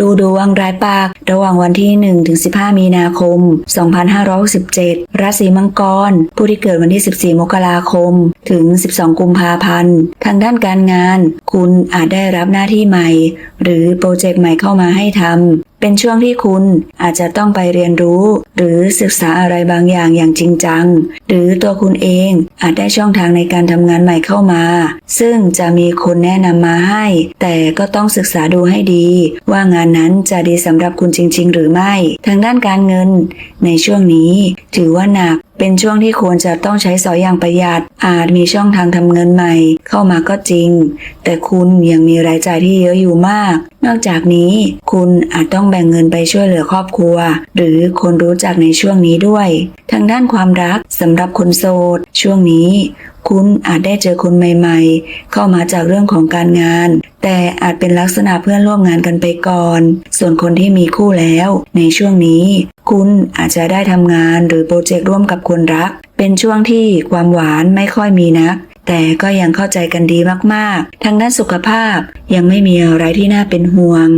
ดูดวงรายปาก ระหว่างวันที่ 1 ถึง 15 มีนาคม 2567 ราศีมังกร ผู้ที่เกิดวันที่ 14 มกราคม ถึง 12 กุมภาพันธ์ ทางด้านการงาน คุณอาจได้รับหน้าที่ใหม่ หรือโปรเจกต์ใหม่เข้ามาให้ทำ เป็นช่วงที่คุณอาจจะต้องไปเรียนรู้ หรือศึกษาอะไรบางอย่างอย่างจริงจัง หรือตัวคุณเองอาจได้ช่องทางในการทำงานใหม่เข้ามา ซึ่งจะมีคนแนะนำมาให้ แต่ก็ต้องศึกษาดูให้ดี ว่างานนั้นจะดีสำหรับคุณจริง ๆ หรือไม่ ทางด้านการเงิน ในช่วงนี้ ถือว่าหนัก เป็นช่วงที่ควรจะต้องใช้สอยอย่างประหยัด อาจมีช่องทางทำเงินใหม่ เข้ามาก็จริง แต่คุณยังมีรายจ่ายที่เยอะอยู่มาก นอกจากนี้คุณอาจต้องแบ่งเงินไปช่วยเหลือครอบครัว หรือคนรู้จักในช่วงนี้ด้วย ทางด้านความรักสำหรับคนโสด ช่วงนี้คุณอาจได้เจอคนใหม่ ๆ เข้ามาจากเรื่องของการงาน แต่อาจเป็นลักษณะเพื่อนร่วมงานกันไปก่อน ส่วนคนที่มีคู่แล้ว ในช่วงนี้ คุณอาจจะได้ทำงานหรือโปรเจกต์ร่วมกับคนรัก เป็นช่วงที่ความหวานไม่ค่อยมีนัก แต่ก็ยังเข้าใจกันดีมากๆ ทางด้านสุขภาพยังไม่มีอะไรที่น่าเป็นห่วง